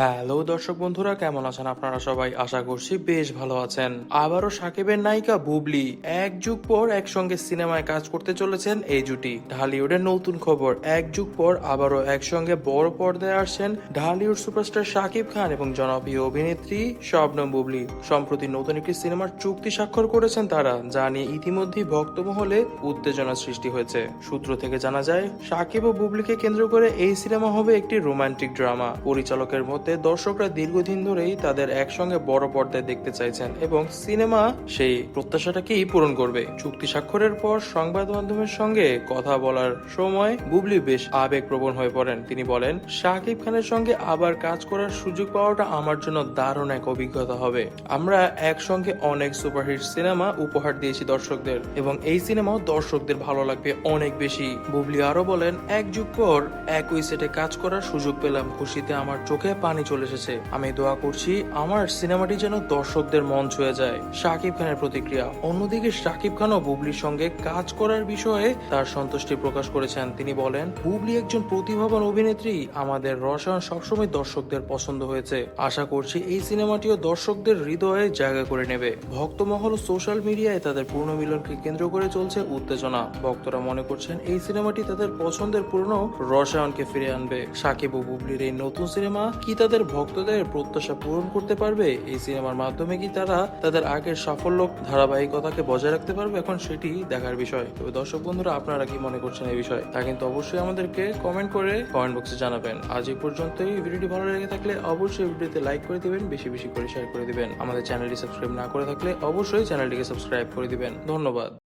Hello দর্শক বন্ধুরা, কেমন আছেন আপনারা সবাই? আশা করছি বেশ ভালো আছেন। আবারও সাকিবের নায়িকা বুবলি এক যুগ পর একসঙ্গে সিনেমায় কাজ করতে চলেছেন এই জুটি। ঢালিউডের নতুন খবর, এক যুগ পর আবারও একসঙ্গে বড় পর্দায় আসছেন ঢালিউড সুপারস্টার সাকিব খান এবং জনপ্রিয় অভিনেত্রী শবনম বুবলি। সম্প্রতি নতুন একটি সিনেমার চুক্তি স্বাক্ষর করেছেন তারা, যা নিয়ে ইতিমধ্যেই ভক্তমহলে উত্তেজনা সৃষ্টি হয়েছে। সূত্র থেকে জানা যায়, সাকিব ও বুবলিকে কেন্দ্র করে এই সিনেমা হবে একটি রোমান্টিক ড্রামা। পরিচালকের মতে দর্শকরা দীর্ঘদিন ধরেই তাদের একসঙ্গে বড় পর্দায় দেখতে চাইছেন এবং সিনেমা সেই প্রত্যাশাটাকেই পূরণ করবে। চুক্তি স্বাক্ষরের পর সংবাদ মাধ্যমের সঙ্গে কথা বলার সময় বুবলি বেশ আবেগপ্রবণ হয়ে পড়েন। তিনি বলেন, শাকিব খানের সঙ্গে আবার কাজ করার সুযোগ পাওয়াটা আমার জন্য দারুণ এক অভিজ্ঞতা হবে। আমরা একসঙ্গে অনেক সুপারহিট সিনেমা উপহার দিয়েছি দর্শকদের এবং এই সিনেমাও দর্শকদের ভালো লাগবে অনেক বেশি। বুবলি আরও বলেন, এক যুগ পর একই সেটে কাজ করার সুযোগ পেলাম। খুশিতে আমার চোখে পানি চলে এসেছে। আমি দোয়া করছি, আমার সিনেমাটি যেন দর্শকদের মন ছুঁয়ে যায়। শাকিব খানের প্রতিক্রিয়া। অন্যদিকে শাকিব খানও বুবলির সঙ্গে কাজ করার বিষয়ে তার সন্তুষ্টি প্রকাশ করেছেন। তিনি বলেন, বুবলি একজন প্রতিভাবান অভিনেত্রী। আমাদের রসায়ন সবসময় দর্শকদের পছন্দ হয়েছে। আশা করছি এই সিনেমাটিও দর্শকদের হৃদয়ে জায়গা করে নেবে। ভক্তমহল সোশ্যাল মিডিয়ায় তাদের পুনর্মিলনকে কেন্দ্র করে চলছে উত্তেজনা। ভক্তরা মনে করছেন, এই সিনেমাটি তাদের পছন্দের পুরনো রসায়নকে ফিরে আনবে। সাকিব ও বুবলির এই নতুন সিনেমা কি তাদের ভক্তদের প্রত্যাশা পূরণ করতে পারবে। এই সিনেমার মাধ্যমে কি তারা তাদের আগের সাফল্য ধারাবাহিকতাকে বজায় রাখতে পারবে? এখন সেটি দেখার বিষয়। তবে দর্শক বন্ধুরা, আপনারা কি মনে করছেন এই বিষয়ে? তা কিন্তু অবশ্যই আমাদেরকে কমেন্ট করে কমেন্ট বক্সে জানাবেন। আজ এই পর্যন্তই। ভিডিওটি ভালো লেগে থাকলে অবশ্যই ভিডিওতে লাইক করে দিবেন, বেশি বেশি করে শেয়ার করে দিবেন। আমাদের চ্যানেলটি সাবস্ক্রাইব না করে থাকলে অবশ্যই চ্যানেলটিকে সাবস্ক্রাইব করে দিবেন। ধন্যবাদ।